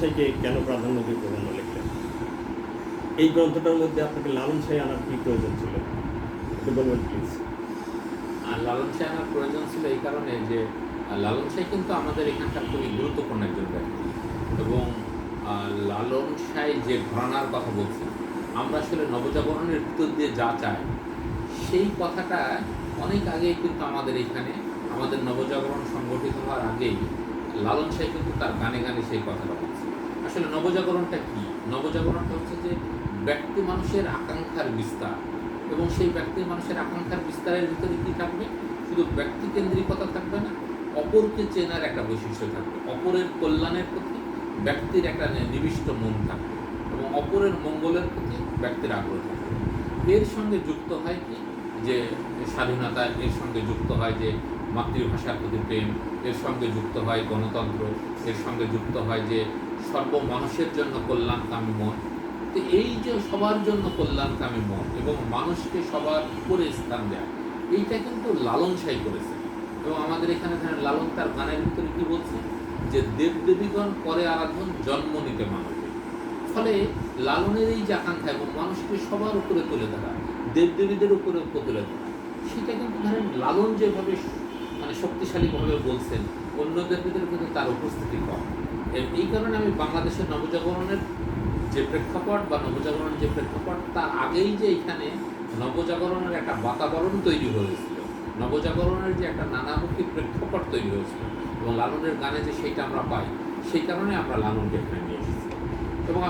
সাইকে কেন প্রাধান্য দিয়ে প্রবন্ধ লিখলেন? এই গ্রন্থটার মধ্যে আপনাকে লালন সাই আনার কি প্রয়োজন ছিল? প্লিজ আর লালন শাহ আনার প্রয়োজন ছিল এই কারণে যে লালন শাহ কিন্তু আমাদের এখানকার খুবই গুরুত্বপূর্ণ একজন ব্যক্তি। এবং লালন শাহ যে ঘরানার কথা বলছি, আমরা আসলে নবজাগরণের ভিতর দিয়ে যা চাই, সেই কথাটা অনেক আগেই কিন্তু আমাদের এখানে, আমাদের নবজাগরণ সংগঠিত হওয়ার আগেই লালন শাহ কিন্তু তার গানে গানে সেই কথাটা বলছে। আসলে নবজাগরণটা কি? নবজাগরণটা হচ্ছে যে ব্যক্তি মানুষের আকাঙ্ক্ষার বিস্তার। এবং সেই ব্যক্তি মানুষের আকাঙ্ক্ষার বিস্তারের ভিতরে কি থাকবে? শুধু ব্যক্তি কেন্দ্রিকতা থাকবে না, অপরকে চেনার একটা বৈশিষ্ট্য থাকবে। অপরের কল্যাণের প্রতি ব্যক্তির একটা নিবিষ্ট মন থাকবে এবং অপরের মঙ্গলের প্রতি ব্যক্তির আগ্রহ থাকবে। এর সঙ্গে যুক্ত হয় কি? যে স্বাধীনতা, এর সঙ্গে যুক্ত হয় যে মাতৃভাষার প্রতি প্রেম এর সঙ্গে যুক্ত হয় গণতন্ত্র, এর সঙ্গে যুক্ত হয় যে সর্ব মানুষের জন্য কল্যাণকামী মন। তো এই যে সবার জন্য কল্যাণকামী মন এবং মানুষকে সবার উপরে স্থান দেয়, এইটা কিন্তু লালন সাই করেছে। এবং আমাদের এখানে লালন তার গানের ভিতরে কি বলছে? যে দেবদেবীগণ করে আরাধন, জন্ম নিতে মানুষে ফলে লালনের এই যে আকাঙ্ক্ষা এবং মানুষকে সবার উপরে তুলে ধরা, দেবদেবীদের উপরে তুলে ধরা, সেটা কিন্তু ধরেন লালন যেভাবে শক্তিশালীভাবে বলছেন, অন্যদের ভিতরে কিন্তু তার উপস্থিতি কম। এই কারণে আমি বাংলাদেশের নবজাগরণের যে প্রেক্ষাপট বা নবজাগরণের যে প্রেক্ষাপট, তার আগেই যে এখানে নবজাগরণের একটা বাতাবরণ তৈরি হয়েছিল, নবজাগরণের যে একটা নানামুখী প্রেক্ষাপট তৈরি হয়েছিল এবং লালনের গানে যে সেইটা আমরা পাই, সেই কারণে আমরা লালনকে এখানে নিয়ে এসেছি।